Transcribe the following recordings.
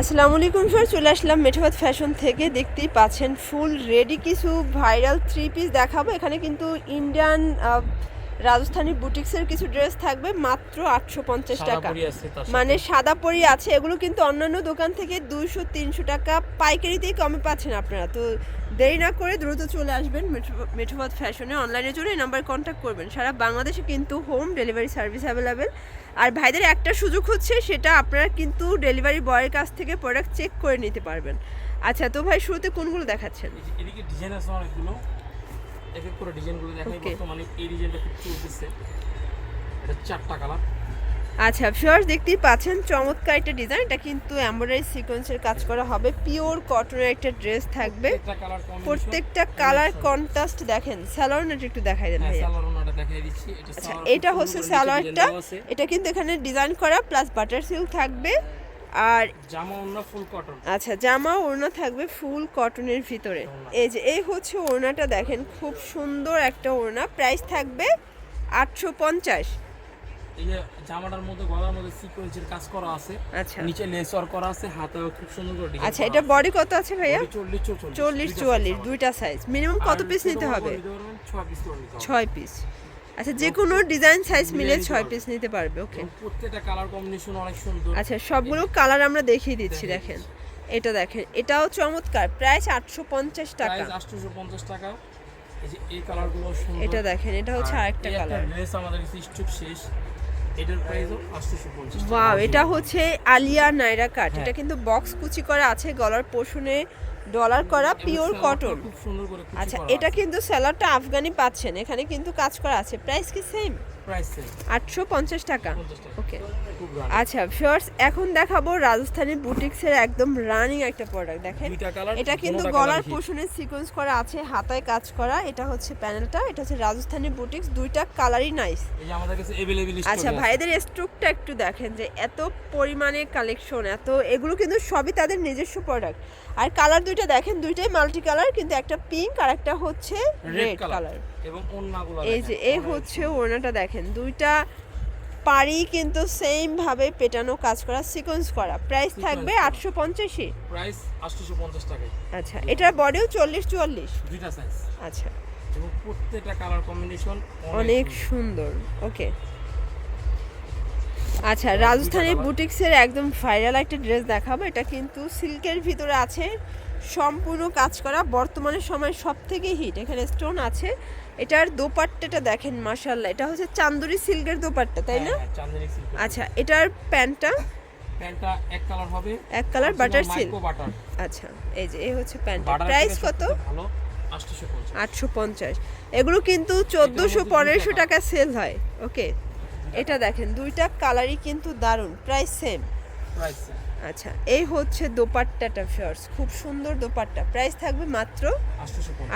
আসসালামু আলাইকুম স্যার, চলে আসলাম মেঠাবাদ ফ্যাশন থেকে। দেখতেই পাচ্ছেন ফুল রেডি কিছু ভাইরাল থ্রি পিস দেখাবো। এখানে কিন্তু ইন্ডিয়ান রাজস্থানী বুটিক্সের কিছু ড্রেস থাকবে মাত্র আটশো পঞ্চাশ টাকা। মানে সাদা পরি আছে এগুলো কিন্তু অন্যান্য দোকান থেকে দুইশো তিনশো টাকা পাইকারিতেই কমে পাচ্ছেন আপনারা। তো দেরি না করে দ্রুত চলে আসবেন মেঠো- মেঠোবাদ ফ্যাশনে। অনলাইনে চলে এই নাম্বার কন্ট্যাক্ট করবেন। সারা বাংলাদেশে কিন্তু হোম ডেলিভারি সার্ভিস অ্যাভেলেবেল। আর ভাইদের একটা সুযোগ হচ্ছে সেটা আপনারা কিন্তু ডেলিভারি বয়ের কাছ থেকে প্রোডাক্ট চেক করে নিতে পারবেন। আচ্ছা তো ভাই শুরুতে কোনগুলো দেখাচ্ছেন? এদিকে ডিজাইন আছে অনেকগুলো। এক এক করে ডিজাইনগুলো দেখাই। বর্তমানে এই ডিজাইনটা খুব চলতেছে এটা চারটা কালার। আচ্ছা ফিওর্স দেখতেই পাচ্ছেন চমৎকার একটা ডিজাইন এটা কিন্তু এমব্রয়ডারি সিকোয়েন্সের কাজ করা হবে। পিওর কটনের একটা ড্রেস থাকবে। প্রত্যেকটা কালার কন্ট্রাস্ট দেখেন স্যালোয়ারটা একটু দেখাই দেন হ্যাঁ ভাইয়া। আচ্ছা এটা হচ্ছে আছে। এটা কিন্তু এখানে ডিজাইন করা প্লাস বাটার সিল্ক থাকবে। আর জামা ওনা ফুল কটন আচ্ছা জামা ওড়না থাকবে ফুল কটনের ভিতরে। এই যে এই হচ্ছে ওড়নাটা দেখেন খুব সুন্দর একটা ওড়না। প্রাইস থাকবে আটশো পঞ্চাশ। এই যে জামাটার মধ্যে গলার মধ্যে সিকোয়েন্সের কাজ করা আছে। আচ্ছা। নিচে লেস ওয়ার্ক করা আছে হাতেও খুব সুন্দর করে ডিজাইন আচ্ছা এটা বডি কত আছে ভাইয়া? চল্লিশ চল্লিশ চল্লিশ চুয়াল্লিশ দুইটা সাইজ মিনিমাম কত পিস নিতে হবে? ছয় পিস করে নিতে হবে। ছয় পিস আচ্ছা যে কোনো ডিজাইন সাইজ মিলে ছয় পিস নিতে পারবে ওকে প্রত্যেকটা কালার কম্বিনেশন অনেক সুন্দর। আচ্ছা সবগুলো কালার আমরা দেখিয়ে দিচ্ছি দেখেন। এটা দেখেন এটাও চমৎকার। প্রাইস আটশো পঞ্চাশ টাকা। প্রাইস আটশোশো পঞ্চাশ টাকা। এই যে এই কালারগুলো সুন্দর। এটা দেখেন এটা হচ্ছে আর আরেকটা কালার আমাদের শেষ। এটার ওয়াও এটা হচ্ছে আলিয়া নাইরা কাট হ্যাঁ। এটা কিন্তু বক্স কুচি করা আছে গলার পোষণে ডলার করা পিওর কটন খুব সুন্দর করে আচ্ছা এটা কিন্তু স্যালাডটা আফগানি পাচ্ছেন এখানে কিন্তু কাজ করা আছে। প্রাইস কি সেম আটশো পঞ্চাশ টাকা। ওকে আচ্ছা ফিওর্স এখন দেখাবো রাজস্থানি বুটিক্সের একদম রানিং একটা প্রোডাক্ট দেখেন এটা কিন্তু গলার পোষণে সিকোয়েন্স করা আছে হাতায় কাজ করা। এটা হচ্ছে প্যানেলটা এটা হচ্ছে রাজস্থানি বুটিক্স দুইটা কালারই নাইস আচ্ছা ভাইদের স্টকটা একটু দেখেন যে এত পরিমাণে কালেকশন এত এগুলো কিন্তু সবই তাদের নিজস্ব প্রোডাক্ট আর কালার দুইটা দেখেন দুইটাই মাল্টি কালার কিন্তু একটা পিঙ্ক আর একটা হচ্ছে রেড কালার এবং ওন্নাগুলো এই যে এই হচ্ছে ওড়নাটা দেখেন দুইটা পাড়ি কিন্তু সেম ভাবে পেটানো কাজ করা সিকোয়েন্স করা। প্রাইস থাকবে করা। আটশো পঞ্চাশি। প্রাইস আটশোশো পঞ্চাশ টাকায়। আচ্ছা এটার বডিও চল্লিশ চুয়াল্লিশ। দুইটা সাইজ আচ্ছা। এবং প্রত্যেকটা কালার কম্বিনেশন অনেক সুন্দর। ওকে আচ্ছা রাজস্থানী colour। বুটিক্সের একদম ভাইরাল একটা ড্রেস দেখাবো এটা কিন্তু সিল্কের ভিতরে আছে। সম্পূর্ণ কাজ করা বর্তমানে সময় সব থেকে হিট। এখানে স্টোন আছে। এটার দোপাট্টাটা দেখেন মাশাল্লাহ এটা হচ্ছে চান্দুরি সিল্কের দোপাট্টা তাই না? আচ্ছা এটার প্যান্টটা? প্যান্টটা এক কালার হবে। এক কালার বাটার সিল্ক। আচ্ছা এই যে এই হচ্ছে প্যান্টটা। প্রাইস কত? ভালো আটশো পঞ্চাশ এগুলো কিন্তু চোদ্দোশো পনেরোশো টাকা। সেল হয়। ওকে এটা দেখেন দুইটা কালারই কিন্তু দারুণ। Price same. আচ্ছা। এই হচ্ছে দোপাট্টাটা ফিয়ার্স খুব সুন্দর দোপাট্টা। প্রাইস থাকবে মাত্র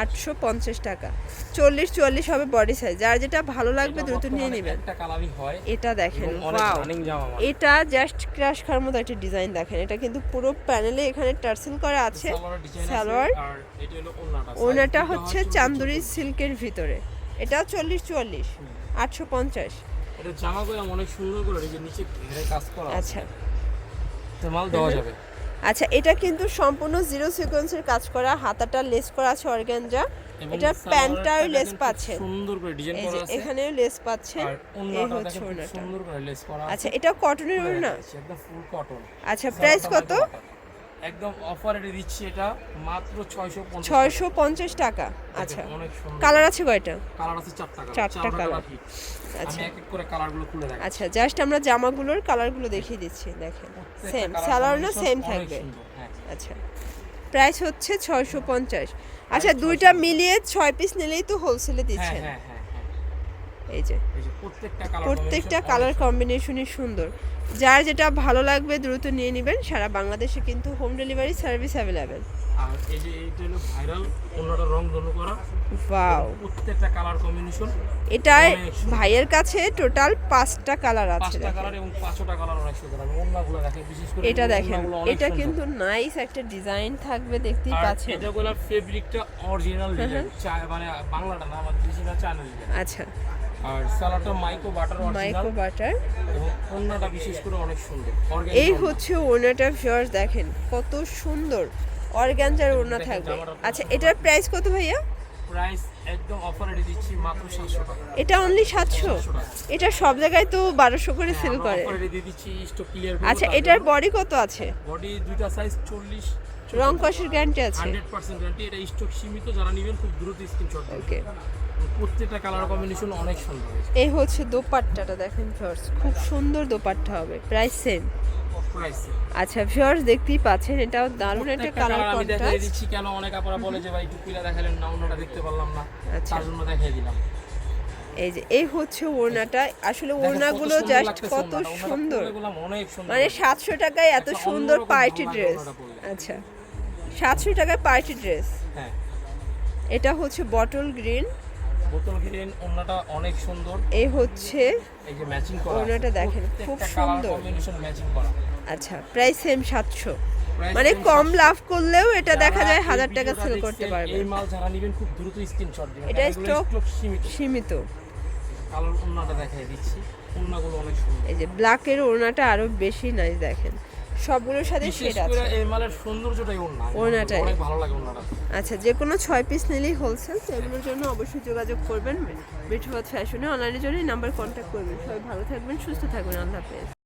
আটশো পঞ্চাশ। টাকা। চল্লিশ চুয়াল্লিশ হবে বডি সাইজ যার যেটা ভালো লাগবে দ্রুত নিয়ে নেবেন। এটা দেখেন। এটা জাস্ট ক্রাশ খাওয়ার মতো একটা ডিজাইন দেখেন। এটা কিন্তু পুরো প্যানেলে এখানে টার্সেল করা আছে। সালোয়ার ওনাটা হচ্ছে চান্দুরি সিল্কের ভিতরে। এটা চল্লিশ চুয়াল্লিশ আটশো পঞ্চাশ এটা জামাগুলো অনেক সুন্দর করে নিচে ঘেরে কাজ করা আচ্ছা। মাল দেওয়া যাবে। আচ্ছা এটা কিন্তু সম্পূর্ণ জিরো সিকোয়েন্সের কাজ করা হাতাটা লেস করা আছে অর্গানজা। এটা প্যান্টার লেস পাচ্ছে সুন্দর করে ডিজাইন করা আছে। এখানেও লেস পাচ্ছে। এই হচ্ছে সুন্দর করে লেস করা আচ্ছা এটা কটনের না একদম ফুল কটন আচ্ছা প্রাইস কত? একদম অফারে দিচ্ছি এটা মাত্র 650 ছয়শো পঞ্চাশ টাকা আচ্ছা। কালার আছে কয়টা? কালার আছে চারটা কালার চারটা আচ্ছা। এক এক করে কালারগুলো খুলে দেখাচ্ছি। আচ্ছা জাস্ট আমরা জামাগুলোর কালারগুলো দেখিয়ে দিচ্ছি দেখেন। সেম সালোয়ার না সেম থাকবে। হ্যাঁ। আচ্ছা। প্রাইস হচ্ছে ছয়শো পঞ্চাশ। আচ্ছা দুইটা মিলিয়ে ছয় পিস নিলেই তো হোলসেলে হ্যাঁ দিচ্ছেন। হ্যাঁ হ্যাঁ। এই যে। প্রত্যেকটা কালার কম্বিনেশনই সুন্দর। যার যেটা ভালো লাগবে দ্রুত নিয়ে নেবেন। সারা বাংলাদেশে কিন্তু হোম ডেলিভারি সার্ভিস অ্যাভেলেবেল আর এই যে এইটা হলো ভাইরাল অন্যটা রং ধনু করা। ওয়াও প্রত্যেকটা কালার কম্বিনেশন ভাইয়ের কাছে টোটাল পাঁচটা কালার আছে পাঁচটা কালার এবং পাঁচটা কালার আমি অন্যগুলো বিশেষ করে এটা দেখেন। এটা কিন্তু নাইস একটা ডিজাইন থাকবে দেখতেই পাচ্ছেন। এটা গুলো ফেব্রিকটা অরিজিনাল ডিজাইন মানে বাংলাটা না আমাদের দেশি না চায়না আচ্ছা। আর সালাটা মাইকো বাটার অরিজিনাল বাটার। অন্যটা বিশেষ করে অনেক সুন্দর। এই হচ্ছে ওনাটা ভিউয়ার্স দেখেন কত সুন্দর। অর্গানজার ওনা থাকবে। আচ্ছা এটার প্রাইস কত ভাইয়া? প্রাইস একদম অফার দিচ্ছি মাত্র 700 টাকা। এটা অনলি সাতশো? 700 এটা সব জায়গায় তো বারোশো করে সেল করে। অফার দিয়ে দিচ্ছি স্টক ক্লিয়ার আচ্ছা এটার বডি কত আছে? বডি দুইটা সাইজ 40 রং কষের গ্যারান্টি আছে 100% গ্যারান্টি এটা স্টক সীমিত যারা নেবেন খুব দ্রুত স্ক্রিনশট ওকে প্রত্যেকটা কালার কম্বিনেশন অনেক সুন্দর এই হচ্ছে দোপাট্টাটা দেখেন ভিউয়ার্স খুব সুন্দর দোপাট্টা হবে প্রাইস সেম আচ্ছা ভিউয়ার্স দেখতেই পাচ্ছেন এটাও দারুণ একটা কালার কালার আমি দিচ্ছি কেন অনেক আপনারা বলে যে ভাই টুপিটা দেখালেন না অন্যটা দেখতে পারলাম না। আচ্ছা। তার জন্য দেখাই দিলাম। এই যে এই হচ্ছে ওড়নাটা। আসলে ওড়নাগুলো জাস্ট কত সুন্দর। সুন্দর। মানে সাতশো টাকায় এত সুন্দর অন্যরকম পার্টি ড্রেস আচ্ছা সাতশো টাকায় পার্টি ড্রেস হ্যাঁ। এটা হচ্ছে বটল গ্রিন বোতল গ্রিন ওড়নাটা অনেক সুন্দর। এই হচ্ছে এই যে ম্যাচিং করা ওড়নাটা দেখেন, খুব সুন্দর। কম্বিনেশন ম্যাচিং করা। আচ্ছা প্রাইস সেম সাতশো। Price মানে কম লাভ করলেও এটা দেখা যায় হাজার টাকা সেল করতে পারবে। এই মাল যারা নেবেন খুব দ্রুত স্ক্রিনশট দিবেন। এটা stock সীমিত। সীমিত। কালার ওড়নাটা দেখাই দিচ্ছি। ওড়নাগুলো অনেক সুন্দর। এই যে ব্ল্যাকের ওড়নাটা আরও বেশি নাইস দেখেন। সবগুলোর সাথে শেড আছে। এই মালের সৌন্দর্যটাই ওড়না। ওড়নাটাই। অনেক ভালো লাগে ওড়নাটা। আচ্ছা যে কোনো ছয় পিস নিলেই হোলসেল তো এগুলোর জন্য অবশ্যই যোগাযোগ করবেন। মিঠুবাদ ফ্যাশনে অনলাইনের জন্য নাম্বার কন্ট্যাক্ট করবেন। সবাই ভালো থাকবেন সুস্থ থাকবেন। আল্লাহ হাফেজ।